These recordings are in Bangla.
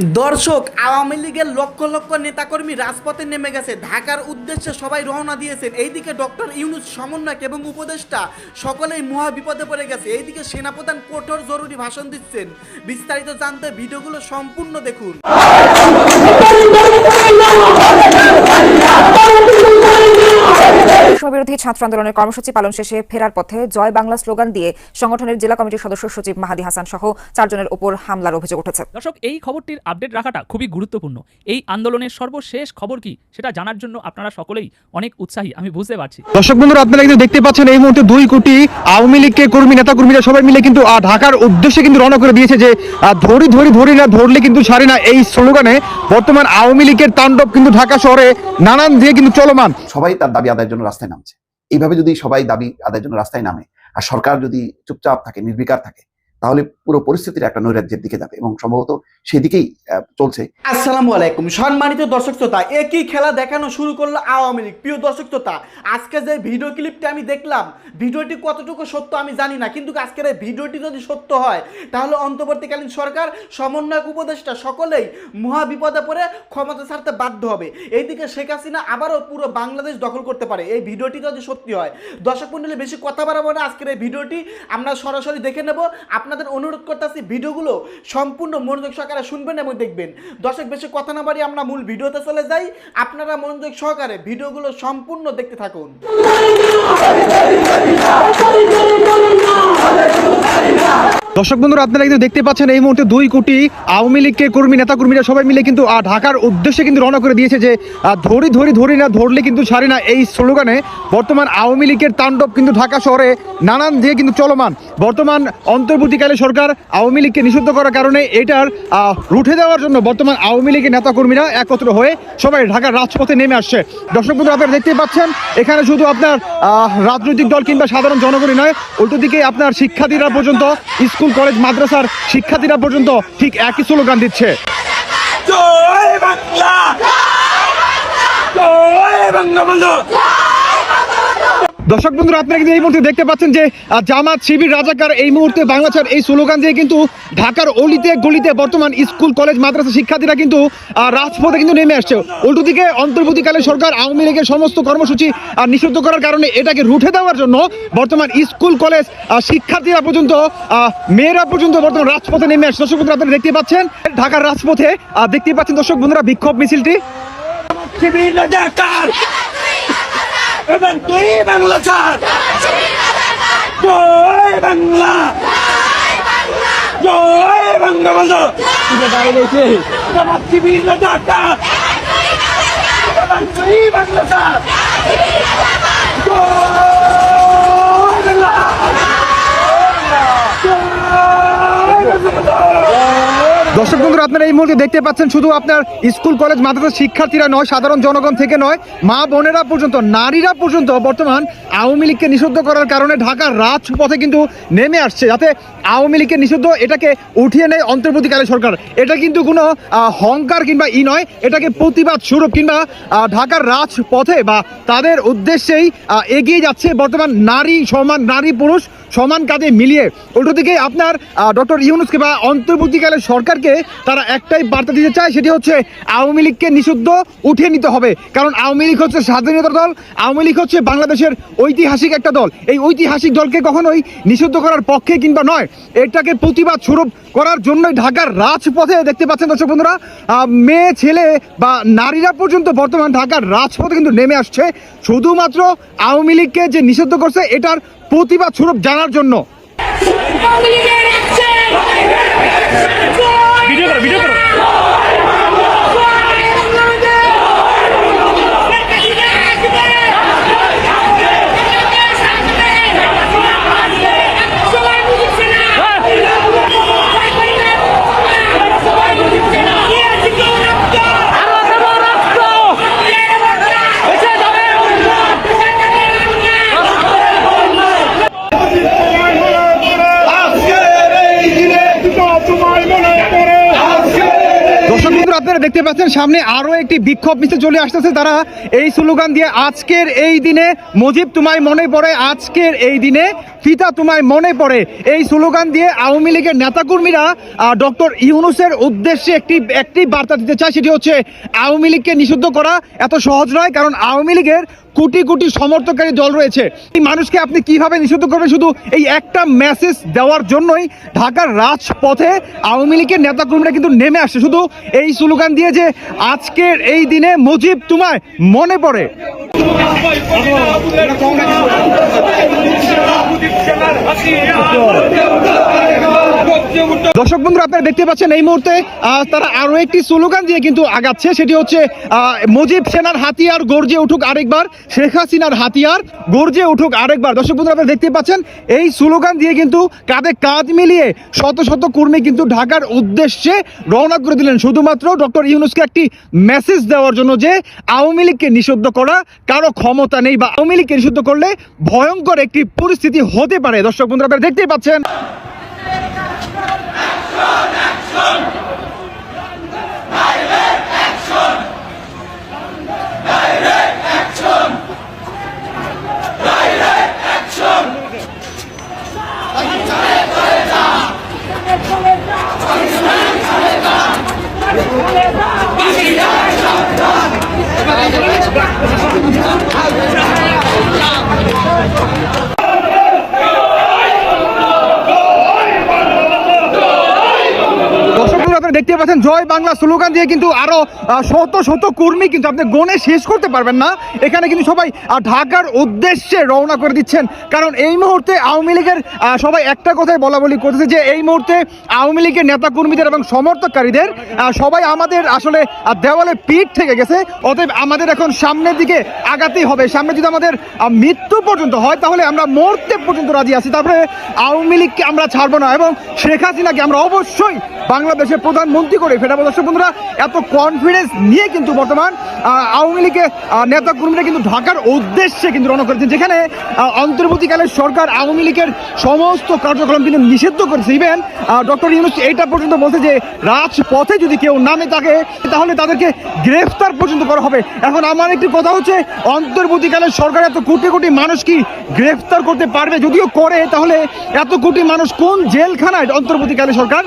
দর্শক, আওয়ামী লীগের লক্ষ লক্ষ নেতাকর্মী রাজপথে নেমে গেছে। ঢাকার উদ্দেশ্যে সবাই রওনা দিয়েছেন। এইদিকে ডক্টর ইউনুস সমন্বয়ক এবং উপদেষ্টা সকলেই মহা বিপদে পড়ে গেছে। এইদিকে সেনাপ্রধান কঠোর জরুরি ভাষণ দিচ্ছেন। বিস্তারিত জানতে ভিডিওগুলো সম্পূর্ণ দেখুন। বিরোধী ছাত্র আন্দোলনের কর্মসূচি পালন শেষে ফেরার পথে জয় বাংলা স্লোগান দিয়ে সংগঠনের জেলা কমিটির সদস্য সচিব মাহাদি হাসান সহ চারজনের উপর হামলার অভিযোগ উঠেছে। দর্শক এই খবরটির আপডেট রাখাটা খুবই গুরুত্বপূর্ণ। এই আন্দোলনের সর্বশেষ খবর কি সেটা জানার জন্য আপনারা সকলেই অনেক উৎসাহী আমি বুঝতে পারছি। দর্শক বন্ধুরা আপনারা কিন্তু দেখতে পাচ্ছেন এই মুহূর্তে দুই কোটি আওয়ামী লীগকে কর্মী নেতা কর্মীরা সবাই মিলে কিন্তু ঢাকার উদ্দেশ্যে কিন্তু রওনা করে দিয়েছে যে আহ, ধরি ধরি ধরি না ধরলে কিন্তু ছাড়ে না এই স্লোগানে। বর্তমান আওয়ামী লীগের তাণ্ডব কিন্তু ঢাকা শহরে নানান দিয়ে কিন্তু চলমান। সবাই তার দাবি আদায়ের জন্য রাস্তায় নামছে। এইভাবে যদি সবাই দাবি আদায়ের জন্য রাস্তায় নামে, আর সরকার যদি চুপচাপ থাকে, নির্বিকার থাকে তাহলে পুরো পরিস্থিতির একটা নৈরাজ্যের দিকে যাবে এবং সম্ভবত সেদিকেই চলছে। আসসালামু আলাইকুম। সম্মানিত দর্শক শ্রোতা, একই খেলা দেখানো শুরু করল আওয়ামী লীগ। প্রিয় দর্শক শ্রোতা, আজকে যে ভিডিও ক্লিপটা আমি দেখলাম, ভিডিওটি কতটুকু সত্য আমি জানি না, কিন্তু আজকের এই ভিডিওটি যদি সত্য হয়, তাহলে অন্তর্বর্তীকালীন সরকার, সমন্বয়ক উপদেষ্টা সকলেই মহা বিপদে পড়ে ক্ষমতা ছাড়তে বাধ্য হবে। এইদিকে শেখ হাসিনা আবারও পুরো বাংলাদেশ দখল করতে পারে। এই ভিডিওটি যদি সত্যি হয়, দর্শক মন্ডলী বেশি কথা বাড়াবো না। আজকের এই ভিডিওটি আমরা সরাসরি দেখে নেব। আপনাদের অনুরোধ করতেছি, ভিডিওগুলো সম্পূর্ণ মনোযোগ সহকারে শুনবেন এবং দেখবেন। দর্শক, বেশি কথা না বাড়ি আমরা মূল ভিডিওতে চলে যাই। আপনারা মনোযোগ সহকারে ভিডিওগুলো সম্পূর্ণ দেখতে থাকুন। দর্শক বন্ধুরা, আপনারা কিন্তু দেখতে পাচ্ছেন এই মুহূর্তে দুই কোটি আওয়ামী লীগকে কর্মী নেতা কর্মীরা সবাই মিলে কিন্তু ঢাকার উদ্দেশ্যে কিন্তু রওনা করে দিয়েছে যে ধরি ধরি ধরি না ধরলে কিন্তু ছাড়ে না এই স্লোগানে। বর্তমান আওয়ামী লীগের তাণ্ডব কিন্তু ঢাকা শহরে নানান দিয়ে কিন্তু চলমান। বর্তমান অন্তর্বর্তীকালে সরকার আওয়ামী লীগকে নিষিদ্ধ করার কারণে এটার রুখে দেওয়ার জন্য বর্তমান আওয়ামী লীগের নেতা কর্মীরা একত্র হয়ে সবাই ঢাকার রাজপথে নেমে আসছে। দর্শক বন্ধু আপনারা দেখতে পাচ্ছেন, এখানে শুধু আপনার রাজনৈতিক দল কিংবা সাধারণ জনগণই নয়, উল্টো দিকে আপনার শিক্ষার্থীরা পর্যন্ত স্কুল কলেজ মাদ্রাসার শিক্ষার্থীরা পর্যন্ত ঠিক একই স্লোগান দিচ্ছে। জয় বাংলা! জয় বঙ্গবন্ধু দর্শক বন্ধুরা, আপনারা কিন্তু এই মুহূর্তে দেখতে পাচ্ছেন যে জামাত শিবির রাজাকার এই মুহূর্তে বাংলা ছাড় এই স্লোগান দিয়ে কিন্তু ঢাকার অলিতে গলিতে বর্তমান স্কুল, কলেজ, মাদ্রাসা শিক্ষার্থীরা কিন্তু রাজপথে কিন্তু নেমে আসছে। উল্টো দিকে অন্তর্বর্তীকালে সরকার আওয়ামী লীগের সমস্ত কর্মসূচি নিষিদ্ধ করার কারণে এটাকে রুখে দেওয়ার জন্য বর্তমান স্কুল, কলেজ শিক্ষার্থীরা পর্যন্ত মেয়েরা পর্যন্ত বর্তমান রাজপথে নেমে আসছে। দর্শক বন্ধুরা, আপনারা দেখতে পাচ্ছেন, ঢাকার রাজপথে দেখতে পাচ্ছেন দর্শক বন্ধুরা বিক্ষোভ মিছিলটি। এবং তুই বাংলা ছাড় জয় বাংলা। জয় বঙ্গবন্ধু বাংলা। ছাড় দর্শক বন্ধুরা, আপনারা এই মুহূর্তে দেখতে পাচ্ছেন শুধু আপনার স্কুল, কলেজ, মাদ্রাসা শিক্ষার্থীরা নয়, সাধারণ জনগণ থেকে নয়, মা বোনেরা পর্যন্ত, নারীরা পর্যন্ত বর্তমান আওয়ামী লীগকে নিষিদ্ধ করার কারণে ঢাকার রাজপথে কিন্তু নেমে আসছে, যাতে আওয়ামী লীগের নিষিদ্ধ এটাকে উঠিয়ে নেয় অন্তর্বর্তীকালে সরকার। এটা কিন্তু কোনো হংকার কিংবা ই নয়, এটাকে প্রতিবাদ স্বরূপ কিংবা ঢাকার রাজপথে বা তাদের উদ্দেশ্যেই এগিয়ে যাচ্ছে বর্তমান নারী সমান, নারী পুরুষ সমান কাজে মিলিয়ে। উল্টো দিকে আপনার ডক্টর ইউনুসকে বা অন্তর্বর্তীকালে সরকারকে তারা একটাই বার্তা দিতে চায়, সেটি হচ্ছে আওয়ামী লীগকে নিষিদ্ধ উঠিয়ে নিতে হবে। কারণ আওয়ামী লীগ হচ্ছে স্বাধীনতা দল, আওয়ামী লীগ হচ্ছে বাংলাদেশের ঐতিহাসিক একটা দল। এই ঐতিহাসিক দলকে কখনোই নিষিদ্ধ করার পক্ষে কিংবা নয়, এটাকে প্রতিবাদ স্বরূপ করার জন্যই ঢাকার রাজপথে দেখতে পাচ্ছেন দর্শক বন্ধুরা মেয়ে, ছেলে বা নারীরা পর্যন্ত বর্তমান ঢাকার রাজপথে কিন্তু নেমে আসছে। শুধুমাত্র আওয়ামী লীগকে যে নিষিদ্ধ করছে, এটার প্রতিবাদ স্বরূপ জানার জন্য। ভিডিও করো ভিডিও করো আজকের এই দিনে তোমায় মনে করে আজকের আপনারা দেখতে পাচ্ছেন, সামনে আরও একটি বিক্ষোভ মিছিল চলে আসতেছে। তারা এই স্লোগান দিয়ে, আজকের এই দিনে মুজিব তোমায় মনে পড়ে, আজকের এই দিনে ফিতা তোমায় মনে পড়ে। এই স্লোগান দিয়ে আওয়ামী লীগের নেতাকর্মীরা ডক্টর ইউনুসের উদ্দেশ্যে একটি একটি বার্তা দিতে চায়, সেটি হচ্ছে, আওয়ামী লীগকে নিষিদ্ধ করা এত সহজ নয়, কারণ আওয়ামী লীগের কোটি কোটি সমর্থকারী দল রয়েছে। এই মানুষকে আপনি কীভাবে নিষিদ্ধ করবেন? শুধু এই একটা মেসেজ দেওয়ার জন্যই ঢাকার রাজপথে আওয়ামী লীগের নেতাকর্মীরা কিন্তু নেমে আসছে। শুধু এই স্লোগান দিয়ে যে আজকের এই দিনে মুজিব তোমায় মনে পড়ে। দর্শক বন্ধুরা, আপনারা দেখতে পাচ্ছেন এই মুহূর্তে তারা আরও একটি স্লোগান দিয়ে কিন্তু আগাচ্ছে, সেটি হচ্ছে মুজিব সেনার হাতিয়ার গর্জে উঠুক আরেকবার, শেখ হাসিনার হাতিয়ার গর্জে উঠুক আরেকবার। দর্শক বন্ধুরা, আপনারা দেখতে পাচ্ছেন, এই স্লোগান দিয়ে কিন্তু কাঁধে কাঁধ মিলিয়ে শত শত কর্মী কিন্তু ঢাকার উদ্দেশ্যে রওনা করে দিলেন। শুধুমাত্র ডক্টর ইউনুসকে একটি মেসেজ দেওয়ার জন্য যে আওয়ামী লীগকে নিষিদ্ধ করা কারও ক্ষমতা নেই বা আওয়ামী লীগকে নিষিদ্ধ করলে ভয়ঙ্কর একটি পরিস্থিতি হতে পারে। দর্শক বন্ধুরা, আপনারা দেখতেই পাচ্ছেন। দর্শক বন্ধুরা আপনারা দেখতে পাচ্ছেন, জয় বাংলা স্লোগান দিয়ে কিন্তু আরও শত শত কর্মী কিন্তু আপনি গনে শেষ করতে পারবেন না। এখানে কিন্তু সবাই ঢাকার উদ্দেশ্যে রওনা করে দিচ্ছেন। কারণ এই মুহূর্তে আওয়ামী লীগের সবাই একটা কথাই বলা বলি করতেছে যে, এই মুহূর্তে আওয়ামী লীগের নেতা কর্মীদের এবং সমর্থককারীদের সবাই আমাদের আসলে দেওয়ালে পিঠ থেকে গেছে। অতএব আমাদের এখন সামনের দিকে আগাতেই হবে। সামনে যদি আমাদের মৃত্যু পর্যন্ত হয়, তাহলে আমরা মরতে পর্যন্ত রাজি আছি। তারপরে আওয়ামী লীগকে আমরা ছাড়বো না এবং শেখ হাসিনাকে আমরা অবশ্যই বাংলাদেশের প্রধানমন্ত্রী করে। ফেরাবো দর্শক বন্ধুরা এত কনফিডেন্স নিয়ে কিন্তু বর্তমান আওয়ামী লীগের নেতা কর্মীরা কিন্তু ঢাকার উদ্দেশ্যে কিন্তু রওনা করেছেন যেখানে আহ, অন্তর্বর্তীকালের সরকার আওয়ামী লীগের সমস্ত কার্যক্রম কিন্তু নিষিদ্ধ করেছে। ইভেন ডক্টর ইউনুস এইটা পর্যন্ত বলছে যে রাজপথে যদি কেউ নামে থাকে তাহলে তাদেরকে গ্রেফতার পর্যন্ত করা হবে। এখন আমার একটি কথা হচ্ছে অন্তর্বর্তীকালে সরকার এত কোটি কোটি মানুষ কি গ্রেফতার করতে পারবে? যদিও করে তাহলে এত কোটি মানুষ কোন জেলখানায় অন্তর্বর্তীকালে সরকার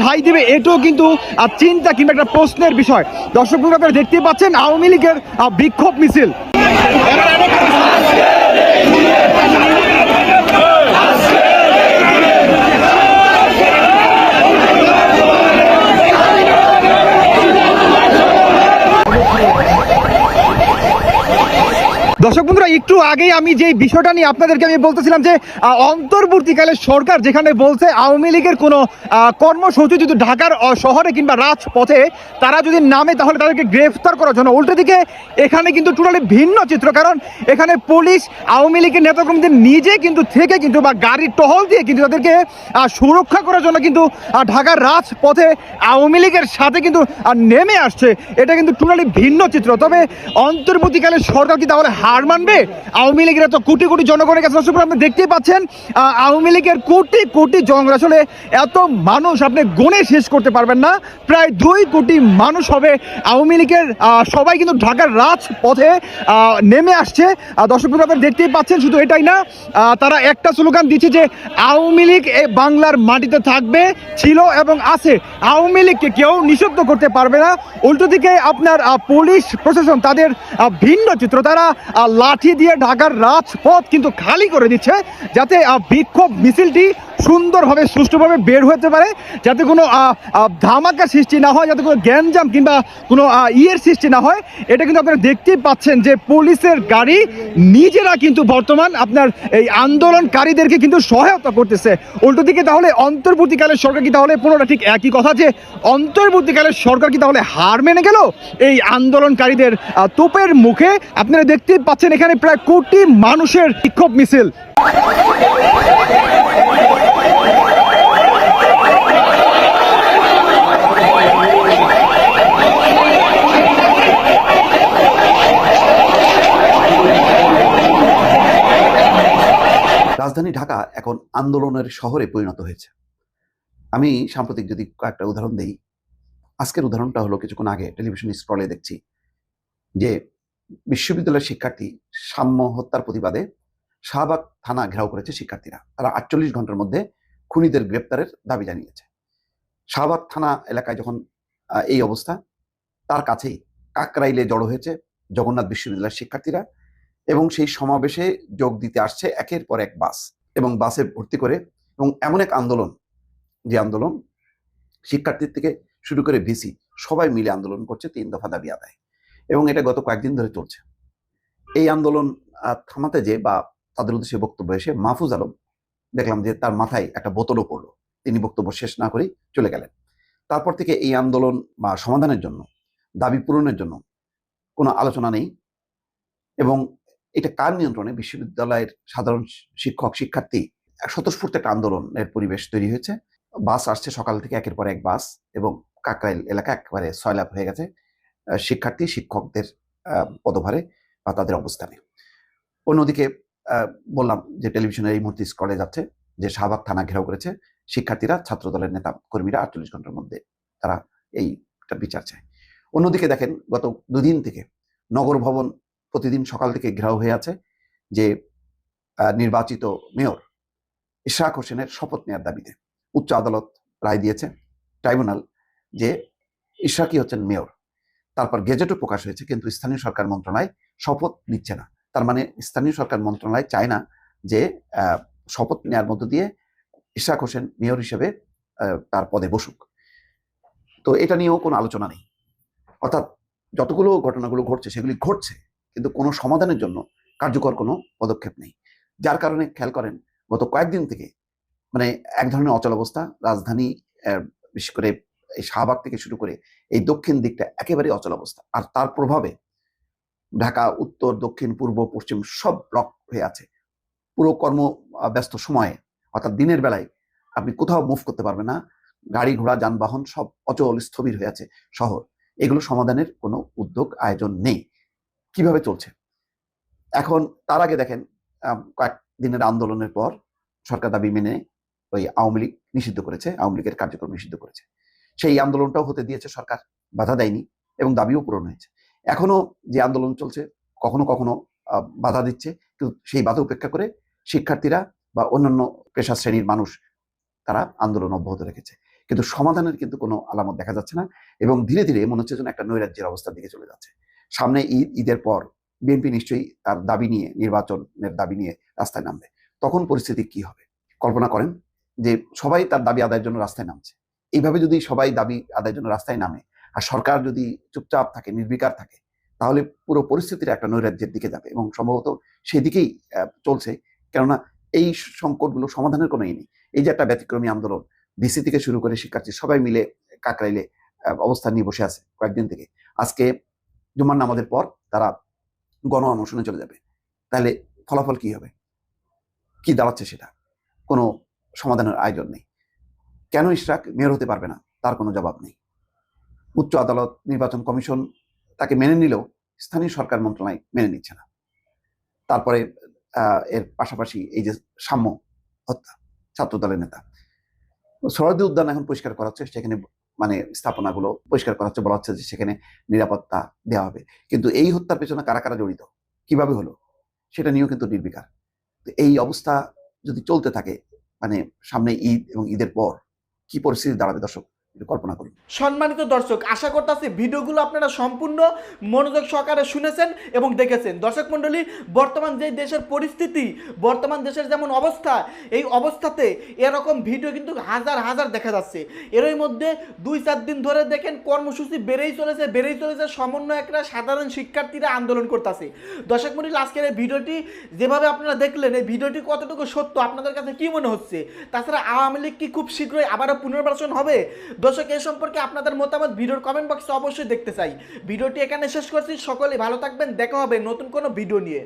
ঠাঁই দেবে এটাও কিন্তু আহ, চিন্তা কিংবা একটা প্রশ্নের বিষয়। দর্শক আপনারা দেখতেই পাচ্ছেন আওয়ামী লীগের বিক্ষোভ মিছিল। দর্শক বন্ধুরা, একটু আগেই আমি যে বিষয়টা নিয়ে আপনাদেরকে আমি বলতেছিলাম যে অন্তর্বর্তীকালে সরকার যেখানে বলছে আওয়ামী লীগের কোনো কর্মসূচি যদি ঢাকার শহরে কিংবা রাজপথে তারা যদি নামে, তাহলে তাদেরকে গ্রেফতার করার জন্য। উল্টো দিকে এখানে কিন্তু টোটালি ভিন্ন চিত্র, কারণ এখানে পুলিশ, আওয়ামী লীগের নেতাকর্মীদের নিজে কিন্তু থেকে কিন্তু বা গাড়ির টহল দিয়ে কিন্তু তাদেরকে সুরক্ষা করার জন্য কিন্তু ঢাকার রাজপথে আওয়ামী লীগের সাথে কিন্তু নেমে আসছে। এটা কিন্তু টোটালি ভিন্ন চিত্র। তবে অন্তর্বর্তীকালে সরকার কি তাহলে হার মানবে? আওয়ামী লীগের এত কোটি কোটি জনগণের কাছে দর্শক, আপনি দেখতেই পাচ্ছেন আওয়ামী লীগের কোটি কোটি জনগণ আসলে এত মানুষ আপনি গুণে শেষ করতে পারবেন না। প্রায় দুই কোটি মানুষ হবে আওয়ামী লীগের। সবাই কিন্তু ঢাকার রাজপথে নেমে আসছে। দর্শক, আপনারা দেখতেই পাচ্ছেন, শুধু এটাই না তারা একটা স্লোগান দিচ্ছে যে আওয়ামী লীগ এই বাংলার মাটিতে থাকবে, ছিল এবং আছে। আওয়ামী লীগকে কেউ নিষিদ্ধ করতে পারবে না। উল্টো দিকে আপনার পুলিশ প্রশাসন, তাদের ভিন্ন চিত্র। তারা লাঠি দিয়ে ঢাকার রাজপথ কিন্তু খালি করে দিচ্ছে যাতে বিক্ষোভ মিছিলটি সুন্দরভাবে, সুষ্ঠুভাবে বের হতে পারে, যাতে কোনো ধামাকা সৃষ্টি না হয়, যাতে কোনো গ্যাঞ্জাম কিংবা কোনো ইয়ের সৃষ্টি না হয়। এটা কিন্তু আপনারা দেখতেই পাচ্ছেন যে পুলিশের গাড়ি নিজেরা কিন্তু বর্তমান আপনার এই আন্দোলনকারীদেরকে কিন্তু সহায়তা করতেছে। উল্টো দিকে তাহলে অন্তর্বর্তীকালের সরকার কি তাহলে পুনরায় ঠিক একই কথা যে অন্তর্বর্তীকালের সরকার কি তাহলে হার মেনে গেল? এই আন্দোলনকারীদের তোপের মুখে আপনারা দেখতেই পাচ্ছেন এখানে প্রায় কোটি মানুষের বিক্ষোভ মিছিল। রাজধানী ঢাকা এখন আন্দোলনের শহরে পরিণত হয়েছে। আমি সাম্প্রতিক যদি কয়েকটা উদাহরণ দেই, আজকের উদাহরণটা হলো কিছুক্ষণ আগে টেলিভিশন স্ক্রলে দেখছি যে বিশ্ববিদ্যালয়ের শিক্ষার্থী সাম্য হত্যার প্রতিবাদে শাহবাগ থানা ঘেরাও করেছে শিক্ষার্থীরা। তারা আটচল্লিশ ঘণ্টার মধ্যে খুনিদের গ্রেপ্তারের দাবি জানিয়েছে। শাহবাগ থানা এলাকায় যখন এই অবস্থা, তার কাছেই কাকরাইলে জড়ো হয়েছে জগন্নাথ বিশ্ববিদ্যালয়ের শিক্ষার্থীরা এবং সেই সমাবেশে যোগ দিতে আসছে একের পর এক বাস এবং বাসে ভর্তি করে এবং এমন এক আন্দোলন, যে আন্দোলন শিক্ষার্থীর থেকে শুরু করে ভিসি সবাই মিলে আন্দোলন করছে তিন দফা দাবি আদায়। এবং এটা গত কয়েকদিন ধরে চলছে। এই আন্দোলন থামাতে যে বা তাদের উদ্দেশ্যে বক্তব্য এসে মাহফুজ আলম দেখলাম যে তার মাথায় একটা বোতলও পড়ল। তিনি বক্তব্য শেষ না করেই চলে গেলেন। তারপর থেকে এই আন্দোলন বা সমাধানের জন্য, দাবি পূরণের জন্য কোনো আলোচনা নেই এবং এটা কার নিয়ন্ত্রণে? বিশ্ববিদ্যালয়ের সাধারণ শিক্ষক, শিক্ষার্থী স্বতঃস্ফূর্ত একটা আন্দোলনের পরিবেশ তৈরি হয়েছে। বাস আসছে সকাল থেকে একের পর এক বাস এবং কাকরাইল এলাকা একেবারে সয়লাভ হয়ে গেছে। শিক্ষার্থী, শিক্ষকদের পদভারে বা তাদের অবস্থানে। অন্যদিকে বললাম যে টেলিভিশনের এই মুহূর্তে স্কলে যাচ্ছে, যে শাহবাগ থানা ঘেরাও করেছে, শিক্ষার্থীরা ছাত্র দলের নেতা কর্মীরা আটচল্লিশ ঘণ্টার মধ্যে তারা এইটা বিচার চায়। অন্যদিকে দেখেন, গত দুদিন থেকে নগর ভবন প্রতিদিন সকাল থেকে ঘেরাও হয়ে আছে যে নির্বাচিত মেয়র ইশরাক হোসেনের শপথ নেওয়ার দাবিতে উচ্চ আদালত রায় দিয়েছে, ট্রাইব্যুনাল, যে ইশরাকই হচ্ছেন মেয়র। তারপর গেজেটও প্রকাশ হয়েছে, কিন্তু স্থানীয় সরকার মন্ত্রণালয় শপথ নিচ্ছে না। তার মানে স্থানীয় সরকার মন্ত্রণালয় চায় না যে শপথ নেওয়ার মধ্য দিয়ে ইশরাক হোসেন মেয়র হিসেবে তার পদে বসুক। তো এটা নিয়েও কোনো আলোচনা নেই। অর্থাৎ যতগুলো ঘটনাগুলো ঘটছে সেগুলি ঘটছে, কিন্তু কোনো সমাধানের জন্য কার্যকর কোনো পদক্ষেপ নেই। যার কারণে খেয়াল করেন, গত কয়েকদিন থেকে মানে এক ধরনের অচল অবস্থা। রাজধানী বিশেষ করে এই শাহবাগ থেকে শুরু করে এই দক্ষিণ দিকটা একেবারে অচল অবস্থা। আর তার প্রভাবে ঢাকা, উত্তর, দক্ষিণ, পূর্ব, পশ্চিম সব ব্লক হয়ে আছে। পুরো কর্ম ব্যস্ত সময়ে, অর্থাৎ দিনের বেলায় আপনি কোথাও মুভ করতে পারবেন না। গাড়ি, ঘোড়া, যানবাহন সব অচল, স্থবির হয়ে আছে শহর। এগুলো সমাধানের কোনো উদ্যোগ, আয়োজন নেই। কীভাবে চলছে? এখন তার আগে দেখেন কয়েক দিনের আন্দোলনের পর সরকার দাবি মেনে ওই আওয়ামী লীগ নিষিদ্ধ করেছে, আওয়ামী লীগের কার্যক্রম নিষিদ্ধ করেছে। সেই আন্দোলনটাও হতে দিয়েছে সরকার। বাধা দেয়নি এবং দাবিও পূরণ হয়েছে। এখনও যে আন্দোলন চলছে, কখনো কখনো বাধা দিচ্ছে, কিন্তু সেই বাধা উপেক্ষা করে শিক্ষার্থীরা বা অন্যান্য পেশা শ্রেণির মানুষ, তারা আন্দোলন অব্যাহত রেখেছে। কিন্তু সমাধানের কিন্তু কোনো আলামত দেখা যাচ্ছে না এবং ধীরে ধীরে মনে হচ্ছে যেন একটা নৈরাজ্যের অবস্থার দিকে চলে যাচ্ছে। সামনে ঈদ, ঈদের পর বিএনপি নিশ্চয়ই তার দাবি নিয়ে, নির্বাচনের দাবি নিয়ে রাস্তায় নামবে। তখন পরিস্থিতি কি হবে? কল্পনা করেন যে সবাই তার দাবি আদায়ের জন্য রাস্তায় নামছে। এইভাবে যদি সবাই দাবি আদায়ের জন্য রাস্তায় নামে, আর সরকার যদি চুপচাপ থাকে, নির্বিকার থাকে, তাহলে পুরো পরিস্থিতির একটা নৈরাজ্যের দিকে যাবে এবং সম্ভবত সেদিকেই চলছে। কেননা এই সংকটগুলো সমাধানের কোনো ই নেই। এই যে একটা ব্যতিক্রমী আন্দোলন, ডিসি থেকে শুরু করে শিক্ষার্থী সবাই মিলে কাকরাইলে অবস্থান নিয়ে বসে আছে কয়েকদিন থেকে। আজকে জুমার নামাজের পর তারা গণ অনশনে চলে যাবে। তাহলে ফলাফল কি হবে? কি দাঁড়াচ্ছে সেটা? কোনো সমাধানের আয়োজন নেই। কেন ইশরাক মেয়র হতে পারবে না? তার কোনো জবাব নেই। উচ্চ আদালত, নির্বাচন কমিশন তাকে মেনে নিলেও স্থানীয় সরকার মন্ত্রণালয় মেনে নিচ্ছে না। তারপরে এর পাশাপাশি এই যে সাম্য হত্যা ছাত্র দলের নেতা। সরদি উদ্যান এখন পরিষ্কার করা হচ্ছে, সেখানে মানে স্থাপনাগুলো পরিষ্কার করা হচ্ছে, বলা হচ্ছে যে সেখানে নিরাপত্তা দেওয়া হবে। কিন্তু এই হত্যার পেছনে কারা কারা জড়িত? কীভাবে হলো? সেটা নিয়েও কিন্তু নির্বিকার। এই অবস্থা যদি চলতে থাকে মানে সামনে ঈদ এবং ঈদের পর কি পরিস্থিতি দাঁড়াবে দর্শক? কল্পনা করুন। সম্মানিত দর্শক, আশা করতেছি ভিডিওগুলো আপনারা সম্পূর্ণ মনোযোগ সহকারে শুনেছেন এবং দেখেছেন। দর্শক মণ্ডলী, বর্তমান যে দেশের পরিস্থিতি, বর্তমান দেশের যেমন অবস্থা, এই অবস্থাতে এরকম ভিডিও কিন্তু হাজার হাজার দেখা যাচ্ছে। এরই মধ্যে দুই, চার দিন ধরে দেখেন কর্মসূচি বেড়েই চলেছে বেড়েই চলেছে। সমন্বয়করা সাধারণ শিক্ষার্থীরা আন্দোলন করতেছে। দর্শক মণ্ডলী, আজকের এই ভিডিওটি যেভাবে আপনারা দেখলেন, এই ভিডিওটি কতটুকু সত্য, আপনাদের কাছে কি মনে হচ্ছে? তাছাড়া আওয়ামী লীগ কি খুব শীঘ্রই আবারও পুনর্বাসন হবে? দর্শক, এ সম্পর্কে আপনাদের মতামত ভিডিওর কমেন্ট বক্সে অবশ্যই দেখতে চাই। ভিডিওটি এখানে শেষ করছি। সকলে ভালো থাকবেন। দেখা হবে নতুন কোনো ভিডিও নিয়ে।